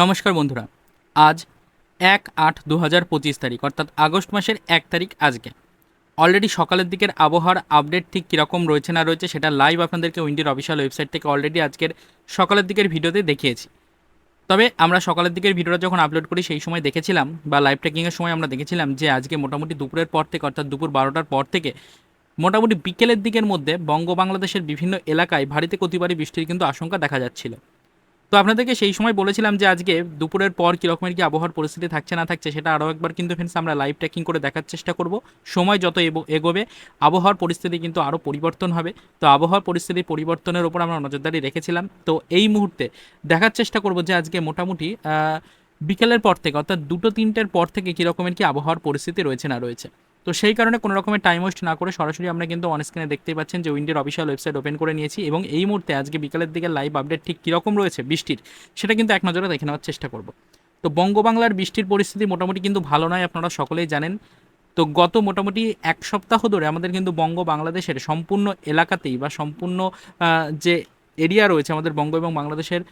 নমস্কার বন্ধুরা, আজ এক আট দু হাজার পঁচিশ তারিখ, অর্থাৎ আগস্ট মাসের এক তারিখ আজকে। অলরেডি সকালের দিকের আবহাওয়ার আপডেট ঠিক কীরকম রয়েছে না রয়েছে সেটা লাইভ আপনাদেরকে উইন্ডির অফিসিয়াল ওয়েবসাইট থেকে অলরেডি আজকের সকালের দিকের ভিডিওতে দেখিয়েছি। তবে আমরা সকালের দিকের ভিডিওটা যখন আপলোড করি সেই সময় দেখেছিলাম, বা লাইভ ট্রেকিংয়ের সময় আমরা দেখেছিলাম যে আজকে মোটামুটি দুপুরের পর থেকে, অর্থাৎ দুপুর বারোটার পর থেকে, মোটামুটি বিকেলের দিকের মধ্যে বঙ্গ বাংলাদেশের বিভিন্ন এলাকায় ভারীতে কতিবারই বৃষ্টির কিন্তু আশঙ্কা দেখা যাচ্ছিল। তো আপনাদেরকে সেই সময় বলেছিলাম যে আজকে দুপুরের পর কী রকমের কি আবহাওয়ার পরিস্থিতি থাকছে না থাকছে সেটা আরও একবার কিন্তু ফ্রেন্ডস আমরা লাইভ ট্র্যাকিং করে দেখার চেষ্টা করব। সময় যত এগো- এগোবে, আবহাওয়ার পরিস্থিতি কিন্তু আরও পরিবর্তন হবে। তো আবহাওয়ার পরিস্থিতি পরিবর্তনের ওপর আমরা নজরদারি রেখেছিলাম। তো এই মুহূর্তে দেখার চেষ্টা করব যে আজকে মোটামুটি বিকেলের পর থেকে অর্থাৎ দুটো তিনটের পর থেকে কীরকমের কি আবহাওয়ার পরিস্থিতি রয়েছে না রয়েছে। তো সেই কারণে কোনো রকমের টাইম ওয়েস্ট না করে সরাসরি আমরা কিন্তু অন স্ক্রিনে দেখতেই পাচ্ছেন যে উইন্ডের অফিসিয়াল ওয়েবসাইট ওপেন করে নিয়েছি এবং এই মুহূর্তে আজকে বিকালের দিকে লাইভ আপডেট ঠিক কীরকম রয়েছে বৃষ্টির, সেটা কিন্তু এক নজরে দেখে নেওয়ার চেষ্টা করব। তো বঙ্গবাংলার বৃষ্টির পরিস্থিতি মোটামুটি কিন্তু ভালো নয়, আপনারা সকলেই জানেন। তো গত মোটামুটি এক সপ্তাহ ধরে আমাদের কিন্তু বঙ্গ বাংলাদেশের সম্পূর্ণ এলাকাতেই বা সম্পূর্ণ যে এরিয়া রয়েছে আমাদের বঙ্গ এবং বাংলাদেশের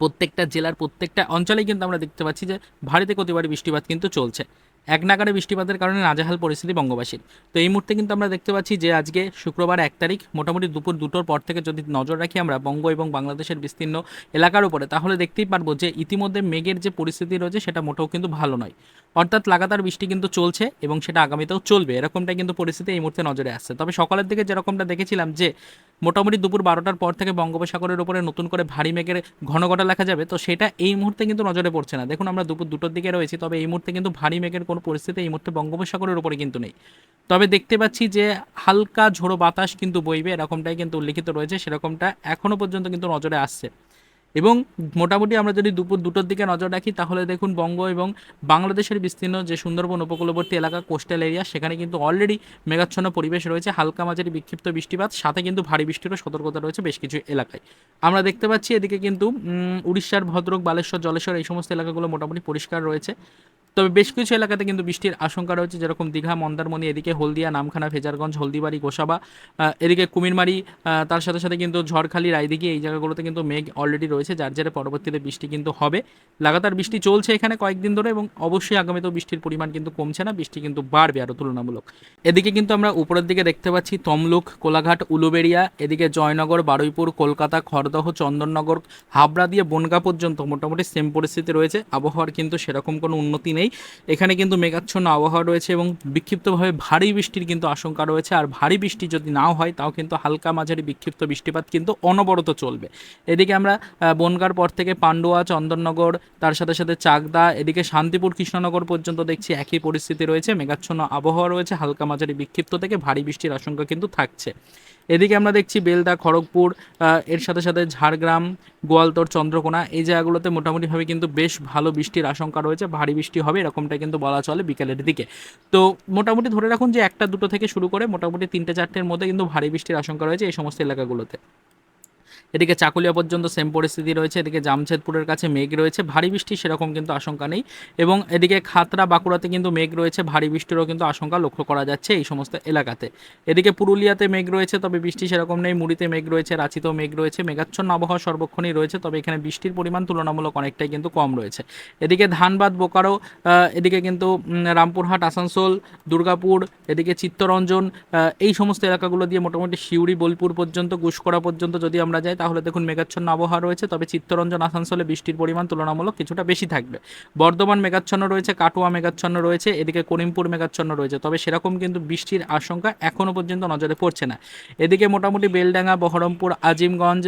প্রত্যেকটা জেলার প্রত্যেকটা অঞ্চলেই কিন্তু আমরা দেখতে পাচ্ছি যে ভারীতে কতিবারই বৃষ্টিপাত কিন্তু চলছে। এক নাগারে বৃষ্টিপাতের কারণে নাজেহাল পরিস্থিতি বঙ্গবাসীর। তো এই মুহূর্তে কিন্তু আমরা দেখতে পাচ্ছি যে আজকে শুক্রবার এক তারিখ, মোটামুটি দুপুর দুটোর পর থেকে যদি নজর রাখি আমরা বঙ্গ এবং বাংলাদেশের বিস্তীর্ণ এলাকার উপরে, তাহলে দেখতেই পারব যে ইতিমধ্যে মেঘের যে পরিস্থিতি রয়েছে সেটা মোটেও কিন্তু ভালো নয়। অর্থাৎ লাগাতার বৃষ্টি কিন্তু চলছে এবং সেটা আগামীতেও চলবে। এরকমটাই কিন্তু পরিস্থিতি এই মুহূর্তে নজরে আসছে। তবে সকালের দিকে যেরকমটা দেখেছিলাম যে, মোটামুটি দুপুর বারোটার পর থেকে বঙ্গোপসাগরের উপরে নতুন করে ভারী মেঘের ঘন ঘটা লেখা যাবে, তো সেটা এই মুহূর্তে কিন্তু নজরে পড়ছে না। দেখুন, আমরা দুপুর দুটোর দিকে রয়েছি, তবে এই মুহূর্তে কিন্তু ভারী মেঘের কোনো পরিস্থিতি এই মুহূর্তে বঙ্গোপসাগরের উপরে কিন্তু নেই। তবে দেখতে পাচ্ছি যে, হালকা ঝোড়ো বাতাস কিন্তু বইবে, এরকমটাই কিন্তু উল্লিখিত রয়েছে, সেরকমটা এখনও পর্যন্ত কিন্তু নজরে আসছে। এবং মোটামুটি আমরা যদি দুপুর দুটোর দিকে নজর রাখি, তাহলে দেখুন বঙ্গ এবং বাংলাদেশের বিস্তীর্ণ যে সুন্দরবন উপকূলবর্তী এলাকা, কোস্টাল এরিয়া, সেখানে কিন্তু অলরেডি মেঘাচ্ছন্ন পরিবেশ রয়েছে। হালকা মাঝারি বিক্ষিপ্ত বৃষ্টিপাত, সাথে কিন্তু ভারী বৃষ্টিরও সতর্কতা রয়েছে বেশ কিছু এলাকায়। আমরা দেখতে পাচ্ছি এদিকে কিন্তু উড়িষ্যার ভদ্রক, বালেশ্বর, জলেশ্বর এই সমস্ত এলাকাগুলো মোটামুটি পরিষ্কার রয়েছে। তবে বেশ কিছু এলাকাতে কিন্তু বৃষ্টির আশঙ্কা রয়েছে, যেরকম দীঘা, মন্দারমণি, এদিকে হলদিয়া, নামখানা ফেজারগঞ্জ হলদিবাড়ি, গোসাবা এদিকে কুমিরমারি তার সাথে সাথে কিন্তু ঝড়খালি, রায়দিঘি এই জায়গাগুলোতে কিন্তু মেঘ অলরেডি রয়েছে, যার জেরে পরবর্তীতে বৃষ্টি কিন্তু হবে। লাগাতার বৃষ্টি চলছে এখানে কয়েকদিন ধরে এবং অবশ্যই আগামীতেও বৃষ্টির পরিমাণ কিন্তু কমছে না, বৃষ্টি কিন্তু বাড়বে আরও তুলনামূলক। এদিকে কিন্তু আমরা উপরের দিকে দেখতে পাচ্ছি তমলুক, কোলাঘাট, উলুবেড়িয়া, এদিকে জয়নগর, বারুইপুর, কলকাতা, খড়দহ, চন্দননগর, হাবড়া দিয়ে বনগা পর্যন্ত মোটামুটি সেম পরিস্থিতি রয়েছে, আবহাওয়ার কিন্তু সেরকম কোনো উন্নতি নেই। এখানে কিন্তু মেঘাচ্ছন্ন আবহাওয়া রয়েছে এবং বিক্ষিপ্তভাবে ভারী বৃষ্টির কিন্তু আশঙ্কা রয়েছে। আর ভারী বৃষ্টি যদি নাও হয়, তাও কিন্তু হালকা মাঝারি বিক্ষিপ্ত বৃষ্টিপাত কিন্তু অনবরত চলবে। এদিকে আমরা বনগার পর থেকে পান্ডুয়া, চন্দননগর, তার সাথে সাথে চাকদা, এদিকে শান্তিপুর, কৃষ্ণনগর পর্যন্ত দেখছি একই পরিস্থিতি রয়েছে। মেঘাচ্ছন্ন আবহাওয়া রয়েছে, হালকা মাঝারি বিক্ষিপ্ত থেকে ভারী বৃষ্টির আশঙ্কা কিন্তু থাকছে। এদিকে আমরা দেখছি বেলদা, খড়গপুর এর সাথে সাথে ঝাড়গ্রাম, গোয়ালতর, চন্দ্রকোনা এই জায়গাগুলোতে মোটামুটিভাবে কিন্তু বেশ ভালো বৃষ্টির আশঙ্কা রয়েছে, ভারী বৃষ্টি হবে এরকমটা কিন্তু বলা চলে বিকেলের দিকে। তো মোটামুটি ধরে রাখুন যে একটা দুটো থেকে শুরু করে মোটামুটি তিনটে চারটের মধ্যে কিন্তু ভারী বৃষ্টির আশঙ্কা রয়েছে এই সমস্ত এলাকাগুলোতে। এদিকে চাকুলিয়া পর্যন্ত সেম পরিস্থিতি রয়েছে, এদিকে জামশেদপুরের কাছে মেঘ রয়েছে, ভারী বৃষ্টি সেরকম কিন্তু আশঙ্কা নেই এবং এদিকে খাতরা বাঁকুড়াতে কিন্তু মেঘ রয়েছে, ভারী বৃষ্টিরও কিন্তু আশঙ্কা লক্ষ্য করা যাচ্ছে এই সমস্ত এলাকাতে। এদিকে পুরুলিয়াতে মেঘ রয়েছে, তবে বৃষ্টি সেরকম নেই, মুড়িতে মেঘ রয়েছে, রাঁচিতেও মেঘ রয়েছে, মেঘাচ্ছন্ন আবহাওয়া সর্বক্ষণই রয়েছে, তবে এখানে বৃষ্টির পরিমাণ তুলনামূলক অনেকটাই কিন্তু কম রয়েছে। এদিকে ধানবাদ, বোকারো এদিকে কিন্তু রামপুরহাট, আসানসোল, দুর্গাপুর, এদিকে চিত্তরঞ্জন এই সমস্ত এলাকাগুলো দিয়ে মোটামুটি সিউড়ি, বোলপুর পর্যন্ত গুসকরা পর্যন্ত যদি আমরা যাই তাহলে দেখুন মেঘাচ্ছন্ন আবহাওয়া রয়েছে, তবে চিত্তরঞ্জন আসানসোলে বৃষ্টির পরিমাণ তুলনামূলক কিছুটা বেশি থাকবে। বর্ধমান মেঘাচ্ছন্ন রয়েছে, কাটোয়া মেঘাচ্ছন্ন রয়েছে, এদিকে করিমপুর মেঘাচ্ছন্ন রয়েছে, তবে সেরকম কিন্তু বৃষ্টির আশঙ্কা এখনও পর্যন্ত নজরে পড়ছে না। এদিকে মোটামুটি বেলডাঙ্গা, বহরমপুর, আজিমগঞ্জ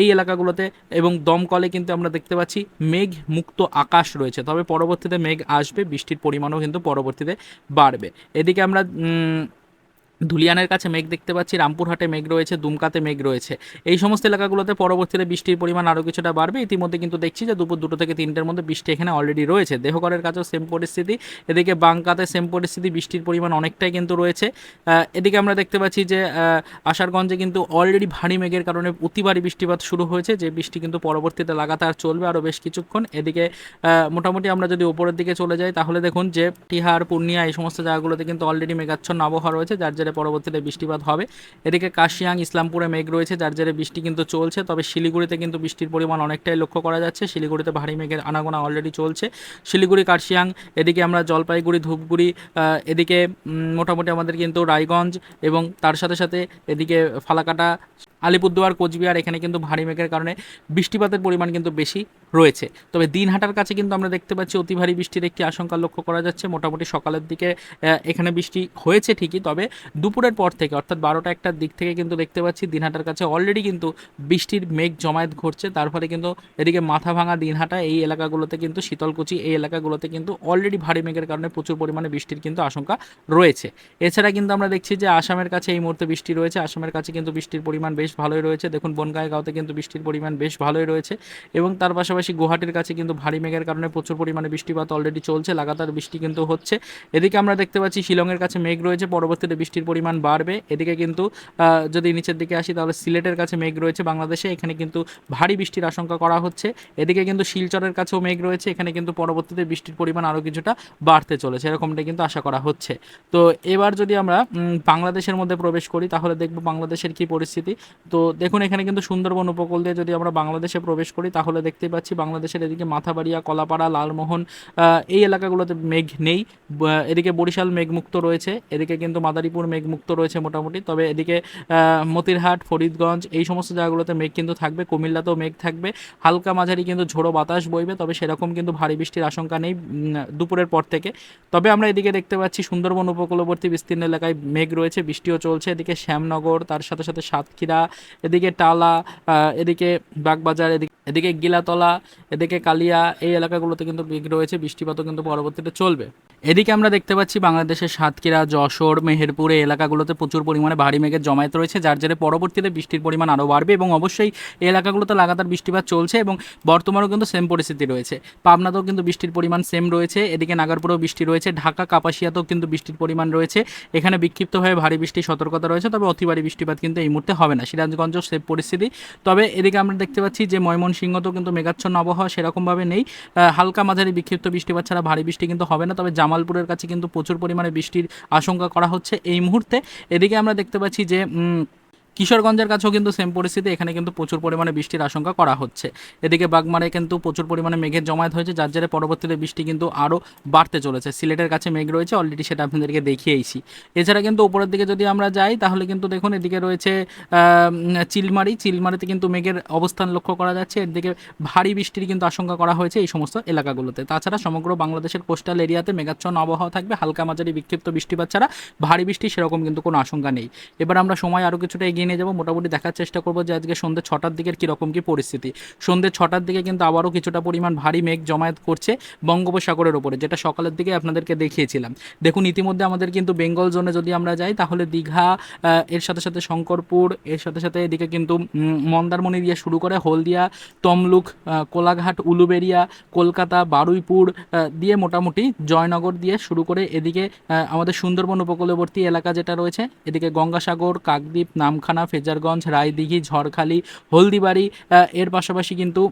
এই এলাকাগুলোতে এবং দমকলে কিন্তু আমরা দেখতে পাচ্ছি মেঘ মুক্ত আকাশ রয়েছে, তবে পরবর্তীতে মেঘ আসবে, বৃষ্টির পরিমাণও কিন্তু পরবর্তীতে বাড়বে। এদিকে আমরা ধুলিয়ানের কাছে মেঘ দেখতে পাচ্ছি, রামপুরহাটে মেঘ রয়েছে, দুমকাতে মেঘ রয়েছে। এই সমস্ত এলাকাগুলোতে পরবর্তীতে বৃষ্টির পরিমাণ আরও কিছুটা বাড়বে। ইতিমধ্যে কিন্তু দেখছি যে দুপুর দুটো থেকে তিনটের মধ্যে বৃষ্টি এখানে অলরেডি রয়েছে। দেহগড়ের কাছেও সেম পরিস্থিতি। এদিকে বাংকাতে সেম পরিস্থিতি, বৃষ্টির পরিমাণ অনেকটাই কিন্তু রয়েছে। এদিকে আমরা দেখতে পাচ্ছি যে আশারগঞ্জে কিন্তু অলরেডি ভারী মেঘের কারণে অতিবারই বৃষ্টিপাত শুরু হয়েছে। যে বৃষ্টি কিন্তু পরবর্তীতে লাগাতার চলবে আরও বেশ কিছুক্ষণ। এদিকে মোটামুটি আমরা যদি ওপরের দিকে চলে যাই, তাহলে দেখুন যে টিহার পূর্ণিয়া এই সমস্ত জায়গাগুলোতে কিন্তু অলরেডি মেঘাচ্ছন্ন আবহাওয়া রয়েছে, যার জেরে পরবর্তীতে বৃষ্টিপাত হবে। এদিকে কাশিয়াং, ইসলামপুরে মেঘ রয়েছে, যার জেরে বৃষ্টি কিন্তু চলছে। তবে শিলিগুড়িতে কিন্তু বৃষ্টির পরিমাণ অনেকটাই লক্ষ্য করা যাচ্ছে। শিলিগুড়িতে ভারী মেঘের আনাগোনা অলরেডি চলছে। শিলিগুড়ি, কাশিয়াং, এদিকে আমরা জলপাইগুড়ি, ধূপগুড়ি এদিকে মোটামুটি আমাদের কিন্তু রায়গঞ্জ এবং তার সাথে সাথে এদিকে ফালাকাটা আলিপুরদুয়ার, কোচবিহার এখানে কিন্তু ভারী মেঘের কারণে বৃষ্টিপাতের পরিমাণ কিন্তু বেশি রয়েছে। তবে দিনহাটার কাছে কিন্তু আমরা দেখতে পাচ্ছি অতি ভারী বৃষ্টির একটি আশঙ্কা লক্ষ্য করা যাচ্ছে। মোটামুটি সকালের দিকে এখানে বৃষ্টি হয়েছে ঠিকই, তবে দুপুরের পর থেকে, অর্থাৎ বারোটা একটার দিক থেকে কিন্তু দেখতে পাচ্ছি দিনহাটার কাছে অলরেডি কিন্তু বৃষ্টির মেঘ জমায়েত ঘটছে। তার ফলে কিন্তু এদিকে মাথা ভাঙা দিনহাটা এই এলাকাগুলোতে কিন্তু, শীতলকুচি এই এলাকাগুলোতে কিন্তু অলরেডি ভারী মেঘের কারণে প্রচুর পরিমাণে বৃষ্টির কিন্তু আশঙ্কা রয়েছে। এছাড়া কিন্তু আমরা দেখছি যে আসামের কাছে এই মুহূর্তে বৃষ্টি রয়েছে। আসামের কাছে কিন্তু বৃষ্টির পরিমাণ বেশ ভালোই রয়েছে। দেখুন বনগাঁওতে কিন্তু বৃষ্টির পরিমাণ বেশ ভালোই রয়েছে এবং তার পাশাপাশি গুয়াহাটির কাছে কিন্তু ভারী মেঘের কারণে প্রচুর পরিমাণে বৃষ্টিপাত অলরেডি চলছে, লাগাতার বৃষ্টি কিন্তু হচ্ছে। এদিকে আমরা দেখতে পাচ্ছি শিলংয়ের কাছে মেঘ রয়েছে, পরবর্তীতে বৃষ্টির পরিমাণ বাড়বে। এদিকে কিন্তু যদি নিচের দিকে আসি তাহলে সিলেটের কাছে মেঘ রয়েছে বাংলাদেশে, এখানে কিন্তু ভারী বৃষ্টির আশঙ্কা করা হচ্ছে। এদিকে কিন্তু শিলচরের কাছেও মেঘ রয়েছে, এখানে কিন্তু পরবর্তীতে বৃষ্টির পরিমাণ আরও কিছুটা বাড়তে চলেছে, এরকমটা কিন্তু আশা করা হচ্ছে। তো এবার যদি আমরা বাংলাদেশের মধ্যে প্রবেশ করি, তাহলে দেখব বাংলাদেশের কি পরিস্থিতি। তো দেখুন, এখানে কিন্তু সুন্দরবন উপকূল দিয়ে যদি আমরা বাংলাদেশে প্রবেশ করি, তাহলে দেখতে পাচ্ছি বাংলাদেশের এদিকে মাথাবাড়িয়া, কলাপাড়া, লালমোহন এই এলাকাগুলোতে মেঘ নেই। এদিকে বরিশাল মেঘমুক্ত রয়েছে, এদিকে কিন্তু মাদারীপুর মেঘমুক্ত রয়েছে মোটামুটি। তবে এদিকে মতিরহাট, ফরিদগঞ্জ, এই সমস্ত জায়গাগুলোতে মেঘ কিন্তু থাকবে, কুমিল্লাতেও মেঘ থাকবে। হালকা মাঝারি কিন্তু ঝোড়ো বাতাস বইবে, তবে সেরকম কিন্তু ভারী বৃষ্টির আশঙ্কা নেই দুপুরের পর থেকে। তবে আমরা এদিকে দেখতে পাচ্ছি সুন্দরবন উপকূলবর্তী বিস্তীর্ণ এলাকায় মেঘ রয়েছে, বৃষ্টিও চলছে। এদিকে শ্যামনগর, তার সাথে সাথে সাতক্ষীরা এদিকে টালা এদিকে বাগবাজার, এদিকে এদিকে গিলাতলা, এদিকে কালিয়া, এই এলাকাগুলোতে কিন্তু রয়েছে, বৃষ্টিপাতও কিন্তু পরবর্তীতে চলবে। এদিকে আমরা দেখতে পাচ্ছি বাংলাদেশের সাতক্ষীরা, যশোর, মেহেরপুর এই এলাকাগুলোতে প্রচুর পরিমাণে ভারী মেঘের জমায়েত রয়েছে, যার জেরে পরবর্তীতে বৃষ্টির পরিমাণ আরও বাড়বে এবং অবশ্যই এই এলাকাগুলোতে লাগাতার বৃষ্টিপাত চলছে এবং বর্তমানেও কিন্তু সেম পরিস্থিতি রয়েছে। পাবনাতেও কিন্তু বৃষ্টির পরিমাণ সেম রয়েছে, এদিকে নাগারপুরেও বৃষ্টি রয়েছে, ঢাকা, কাপাসিয়াতেও কিন্তু বৃষ্টির পরিমাণ রয়েছে। এখানে বিক্ষিপ্তভাবে ভারী বৃষ্টির সতর্কতা রয়েছে, তবে অতি ভারী বৃষ্টিপাত কিন্তু এই মুহূর্তে হবে না। সিরাজগঞ্জ সে পরিস্থিতি। তবে এদিকে আমরা দেখতে পাচ্ছি যে ময়মনসিংহ তো কিন্তু মেঘাচ্ছন্ন আবহাওয়া সেরকমভাবে নেই। হালকা মাঝারি বিক্ষিপ্ত বৃষ্টিপাত ছাড়া ভারী বৃষ্টি কিন্তু হবে না। তবে জামালপুরের কাছে কিন্তু প্রচুর পরিমাণে বৃষ্টির আশঙ্কা করা হচ্ছে এই মুহূর্তে। এদিকে আমরা দেখতে পাচ্ছি যে কিশোরগঞ্জের কাছেও কিন্তু সেম পরিস্থিতি। এখানে কিন্তু প্রচুর পরিমাণে বৃষ্টির আশঙ্কা করা হচ্ছে। এদিকে বাগমারে কিন্তু প্রচুর পরিমাণে মেঘের জমায়েত হয়েছে, যার জেরে পরবর্তীতে বৃষ্টি কিন্তু আরও বাড়তে চলেছে। সিলেটের কাছে মেঘ রয়েছে অলরেডি সেটা আপনাদেরকে দেখিয়েছি এছাড়া কিন্তু উপরের দিকে যদি আমরা যাই, তাহলে কিন্তু দেখুন, এদিকে রয়েছে চিলমারি। চিলমারিতে কিন্তু মেঘের অবস্থান লক্ষ্য করা যাচ্ছে। এর দিকে ভারী বৃষ্টির কিন্তু আশঙ্কা করা হয়েছে এই সমস্ত এলাকাগুলোতে। তাছাড়া সমগ্র বাংলাদেশের কোস্টাল এরিয়াতে মেঘাচ্ছন্ন আবহাওয়া থাকবে। হালকা মাঝারি বিক্ষিপ্ত বৃষ্টিপাত ছাড়া ভারী বৃষ্টি সেরকম কিন্তু কোনো আশঙ্কা নেই। এবার আমরা সময় আরও কিছুটা এগিয়ে নিয়ে যাব। মোটামুটি দেখার চেষ্টা করব যে আজকে সন্ধ্যে ছটার দিকের কীরকম কী পরিস্থিতি। সন্ধ্যে ছটার দিকে কিন্তু আবারও কিছুটা পরিমাণ ভারী মেঘ জমায়েত করছে বঙ্গোপসাগরের ওপরে, যেটা সকালের দিকে আপনাদেরকে দেখিয়েছিলাম। দেখুন, ইতিমধ্যে আমাদের কিন্তু বেঙ্গল জোনে যদি আমরা যাই, তাহলে দীঘা এর সাথে সাথে শঙ্করপুর, এর সাথে সাথে এদিকে কিন্তু মন্দারমণি দিয়ে শুরু করে হলদিয়া, তমলুক কোলাঘাট উলুবেড়িয়া কলকাতা, বারুইপুর দিয়ে মোটামুটি জয়নগর দিয়ে শুরু করে এদিকে আমাদের সুন্দরবন উপকূলবর্তী এলাকা যেটা রয়েছে, এদিকে গঙ্গাসাগর, কাকদ্বীপ, নামখানা ফেজারগঞ্জ রায়দিঘি ঝড়খালি হলদিবাড়ি এর পাশাপাশি কিন্তু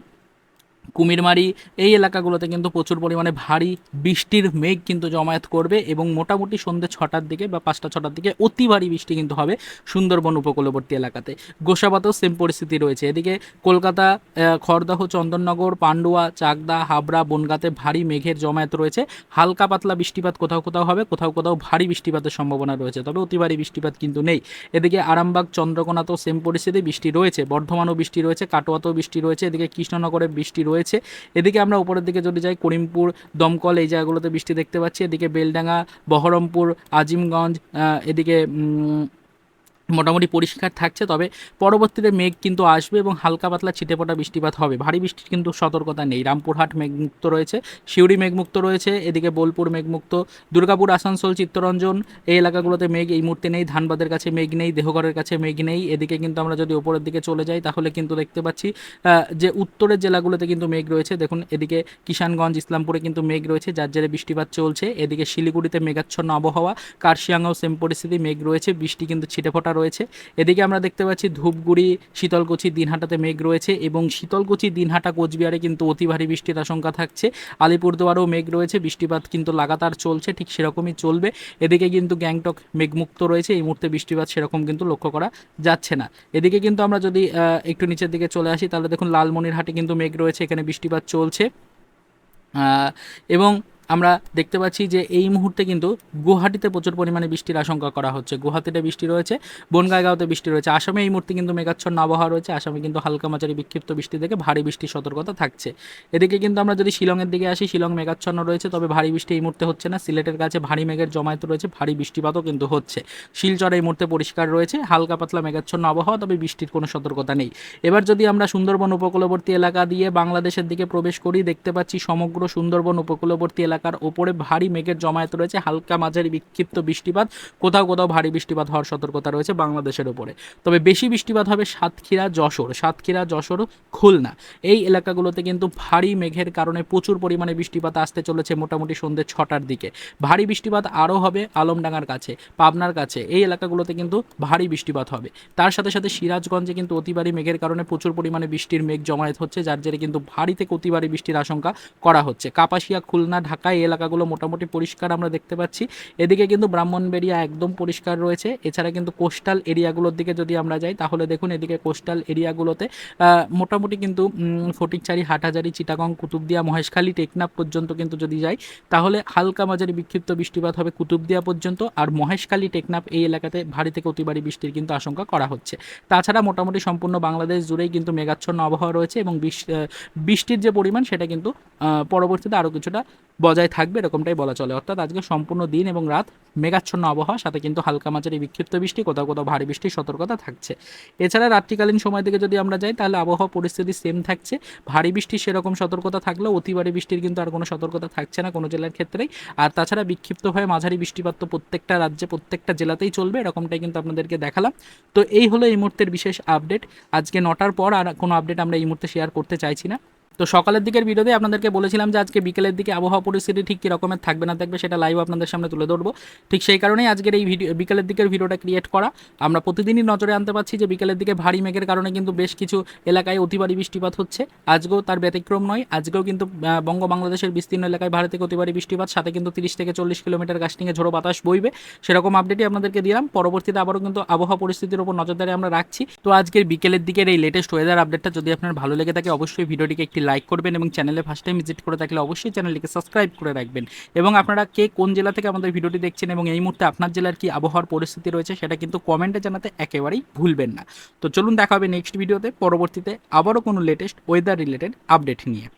কুমিরমারি, এই এলাকাগুলোতে কিন্তু প্রচুর পরিমাণে ভারী বৃষ্টির মেঘ কিন্তু জমায়েত করবে এবং মোটামুটি সন্ধ্যে ছটার দিকে বা পাঁচটা ছটার দিকে অতি ভারী বৃষ্টি কিন্তু হবে সুন্দরবন উপকূলবর্তী এলাকাতে। গোসাবাতেও সেম পরিস্থিতি রয়েছে। এদিকে কলকাতা খড়দহ, চন্দননগর, পান্ডুয়া, চাকদা, হাবড়া, বনগাঁতে ভারী মেঘের জমায়েত রয়েছে। হালকা পাতলা বৃষ্টিপাত কোথাও কোথাও হবে, কোথাও কোথাও ভারী বৃষ্টিপাতের সম্ভাবনা রয়েছে, তবে অতি ভারী বৃষ্টিপাত কিন্তু নেই। এদিকে আরামবাগ, চন্দ্রকোনাতেও সেম পরিস্থিতি, বৃষ্টি রয়েছে, বর্ধমানও বৃষ্টি রয়েছে, কাটোয়াতেও বৃষ্টি রয়েছে, এদিকে কৃষ্ণনগরে বৃষ্টি রয়েছে। এদিকে আমরা উপরের দিকে যদি যাই, করিমপুর, দমকল, এই জায়গাগুলোতে বৃষ্টি দেখতে পাচ্ছি। এদিকে বেলডাঙ্গা, বহরমপুর, আজিমগঞ্জ এদিকে মোটামুটি পরিষ্কার থাকছে, তবে পরবর্তীতে মেঘ কিন্তু আসবে এবং হালকা পাতলা ছিটেপটা বৃষ্টিপাত হবে। ভারী বৃষ্টির কিন্তু সতর্কতা নেই। রামপুরহাট মেঘমুক্ত রয়েছে, সিউড়ি মেঘমুক্ত রয়েছে, এদিকে বোলপুর মেঘমুক্ত, দুর্গাপুর, আসানসোল, চিত্তরঞ্জন এই এলাকাগুলোতে মেঘ এই মুহূর্তে নেই। ধানবাদের কাছে মেঘ নেই, দেহগড়ের কাছে মেঘ নেই। এদিকে কিন্তু আমরা যদি ওপরের দিকে চলে যাই, তাহলে কিন্তু দেখতে পাচ্ছি যে উত্তরের জেলাগুলোতে কিন্তু মেঘ রয়েছে। দেখুন, এদিকে কিষানগঞ্জ, ইসলামপুরে কিন্তু মেঘ রয়েছে, যার জেরে বৃষ্টিপাত চলছে। এদিকে শিলিগুড়িতে মেঘাচ্ছন্ন আবহাওয়া কার্শিয়াঙ্গেও সেম পরিস্থিতি, মেঘ রয়েছে, বৃষ্টি কিন্তু ছিটেফোঁটা রয়েছে। এদিকে আমরা দেখতে পাচ্ছি ধূপগুড়ি, শীতলকুচি, দিনহাটাতে মেঘ রয়েছে এবং শীতলকুচি, দিনহাটা, কোচবিহারে কিন্তু অতি ভারী বৃষ্টির আশঙ্কা থাকছে। আলিপুরদুয়ারেও মেঘ রয়েছে, বৃষ্টিপাত কিন্তু লাগাতার চলছে, ঠিক সেরকমই চলবে। এদিকে কিন্তু গ্যাংটক মেঘমুক্ত রয়েছে, এই মুহূর্তে বৃষ্টিপাত সেরকম কিন্তু লক্ষ্য করা যাচ্ছে না। এদিকে কিন্তু আমরা যদি একটু নিচের দিকে চলে আসি, তাহলে দেখুন লালমনিরহাটে কিন্তু মেঘ রয়েছে, এখানে বৃষ্টিপাত চলছে। এবং আমরা দেখতে পাচ্ছি যে এই মুহূর্তে কিন্তু গুয়াহাটিতে প্রচুর পরিমাণে বৃষ্টির আশঙ্কা করা হচ্ছে। গুয়াহাটিতে বৃষ্টি রয়েছে, বনগাঁগাঁওতে বৃষ্টি রয়েছে। আসামে এই মুহূর্তে কিন্তু মেঘাচ্ছন্ন আবহাওয়া রয়েছে। আসামে কিন্তু হালকা মাঝারি বিক্ষিপ্ত বৃষ্টি থেকে ভারী বৃষ্টির সতর্কতা থাকছে। এদিকে কিন্তু আমরা যদি শিলংয়ের দিকে আসি, শিলং মেঘাচ্ছন্ন রয়েছে, তবে ভারী বৃষ্টি এই মুহূর্তে হচ্ছে না। সিলেটের কাছে ভারী মেঘের জমায়েত রয়েছে, ভারী বৃষ্টিপাতও কিন্তু হচ্ছে। শিলচর এই মুহূর্তে পরিষ্কার রয়েছে, হালকা পাতলা মেঘাচ্ছন্ন আবহাওয়া, তবে বৃষ্টির কোনো সতর্কতা নেই। এবার যদি আমরা সুন্দরবন উপকূলবর্তী এলাকা দিয়ে বাংলাদেশের দিকে প্রবেশ করি, দেখতে পাচ্ছি সমগ্র সুন্দরবন উপকূলবর্তী এলাকার ওপরে ভারী মেঘের জমায়েত রয়েছে। হালকা মাঝারি বিক্ষিপ্ত বৃষ্টিপাত, কোথাও কোথাও ভারী বৃষ্টিপাত হওয়ার সতর্কতা রয়েছে বাংলাদেশের ওপরে। তবে বেশি বৃষ্টিপাত হবে সাতক্ষীরা, যশোর। সাতক্ষীরা, যশোর, খুলনা। এই এলাকাগুলোতে কিন্তু ভারী মেঘের কারণে প্রচুর পরিমাণে বৃষ্টিপাত আসতে চলেছে মোটামুটি সন্ধ্যে ছটার দিকে। ভারী বৃষ্টিপাত আরও হবে আলমডাঙ্গার কাছে, পাবনার কাছে। এই এলাকাগুলোতে কিন্তু ভারী বৃষ্টিপাত হবে। তার সাথে সাথে সিরাজগঞ্জে কিন্তু অতিবারী মেঘের কারণে প্রচুর পরিমাণে বৃষ্টির মেঘ জমায়েত হচ্ছে, যার জেরে কিন্তু ভারী থেকে অতি ভারী বৃষ্টির আশঙ্কা করা হচ্ছে। কাপাসিয়া, খুলনা, ঢাকা এই এলাকাগুলো মোটামুটি পরিষ্কার আমরা দেখতে পাচ্ছি। এদিকে কিন্তু ব্রাহ্মণবেড়িয়া একদম পরিষ্কার রয়েছে। এছাড়া কিন্তু কোস্টাল এরিয়াগুলোর দিকে যদি আমরা যাই, তাহলে দেখুন এদিকে কোস্টাল এরিয়াগুলোতে মোটামুটি কিন্তু ফটিকচারি হাটহাজারি, চিটাগং, কুতুবদিয়া, মহেশখালী, টেকনাফ পর্যন্ত কিন্তু যদি যাই, তাহলে হালকা মাঝারি বিক্ষিপ্ত বৃষ্টিপাত হবে কুতুবদিয়া পর্যন্ত আর মহেশখালী, টেকনাফ এই এলাকাতে ভারী থেকে অতি ভারী বৃষ্টির কিন্তু আশঙ্কা করা হচ্ছে। তাছাড়া মোটামুটি সম্পূর্ণ বাংলাদেশ জুড়েই কিন্তু মেঘাচ্ছন্ন আবহাওয়া রয়েছে এবং বৃষ- বৃষ্টির যে পরিমাণ সেটা কিন্তু পরবর্তীতে আরও কিছুটা বজায় থাকবে, এরকমটাই বলা চলে। অর্থাৎ আজকে সম্পূর্ণ দিন এবং রাত মেঘাচ্ছন্ন আবহাওয়া, সাথে কিন্তু হালকা মাঝারি বিক্ষিপ্ত বৃষ্টি, কোথাও কোথাও ভারী বৃষ্টির সতর্কতা থাকছে। এছাড়া রাত্রিকালীন সময় থেকে যদি আমরা যাই, তাহলে আবহাওয়া পরিস্থিতি সেম থাকছে। ভারী বৃষ্টির সেরকম সতর্কতা থাকলেও অতি ভারী বৃষ্টির কিন্তু আর কোনো সতর্কতা থাকছে না কোনো জেলার ক্ষেত্রেই। আর তাছাড়া বিক্ষিপ্তভাবে মাঝারি বৃষ্টিপাত তো প্রত্যেকটা রাজ্যে, প্রত্যেকটা জেলাতেই চলবে, এরকমটাই কিন্তু আপনাদেরকে দেখালাম। তো এই হলো এই মুহূর্তের বিশেষ আপডেট আজকে নটার পর আর কোনো আপডেট আমরা এই মুহূর্তে শেয়ার করতে চাইছি না। তো সকালের দিকের ভিডিওতে আপনাদেরকে বলেছিলাম যে আজকে বিকেলের দিকে আবহাওয়া পরিস্থিতি ঠিক কী রকমের থাকবে না থাকবে সেটা লাইভ আপনাদের সামনে তুলে ধরবো। ঠিক সেই কারণেই আজকের এই ভিডিও বিকেলের দিকের ভিডিওটা ক্রিয়েট করা। আমরা প্রতিদিনই নজরে আনতে পারছি যে বিকেলের দিকে ভারী মেঘের কারণে কিন্তু বেশ কিছু এলাকায় অতি ভারী বৃষ্টিপাত হচ্ছে। আজকেও তার ব্যতিক্রম নয়। আজকেও কিন্তু বঙ্গ বাংলাদেশের বিস্তীর্ণ এলাকায় ভারত থেকে অতি ভারী বৃষ্টিপাত, সাথে কিন্তু তিরিশ থেকে চল্লিশ কিলোমিটার কাস্টিংয়ে ঝোড়ো বাতাস বইবে। সেরকম আপডেটই আপনাদেরকে দিলাম। পরবর্তীতে আবারও কিন্তু আবহাওয়া পরিস্থিতির উপর নজরদারি আমরা রাখছি। তো আজকের বিকেলের দিকের এই লেটেস্ট ওয়েদার আপডেটটা যদি আপনার ভালো লেগে থাকে, অবশ্যই ভিডিওটিকে একটি লাইক করবেন এবং চ্যানেলে ফার্স্ট টাইম ভিজিট করে থাকলে অবশ্যই চ্যানেলটিকে সাবস্ক্রাইব করে রাখবেন। এবং আপনারা কে কোন জেলা থেকে আমাদের ভিডিওটি দেখছেন এবং এই মুহূর্তে আপনার জেলার কি আবহাওয়ার পরিস্থিতি রয়েছে সেটা কিন্তু কমেন্টে জানাতে একেবারেই ভুলবেন না। তো চলুন দেখা হবে নেক্সট ভিডিওতে পরবর্তীতে আবারও কোনো লেটেস্ট ওয়েদার রিলেটেড আপডেট নিয়ে।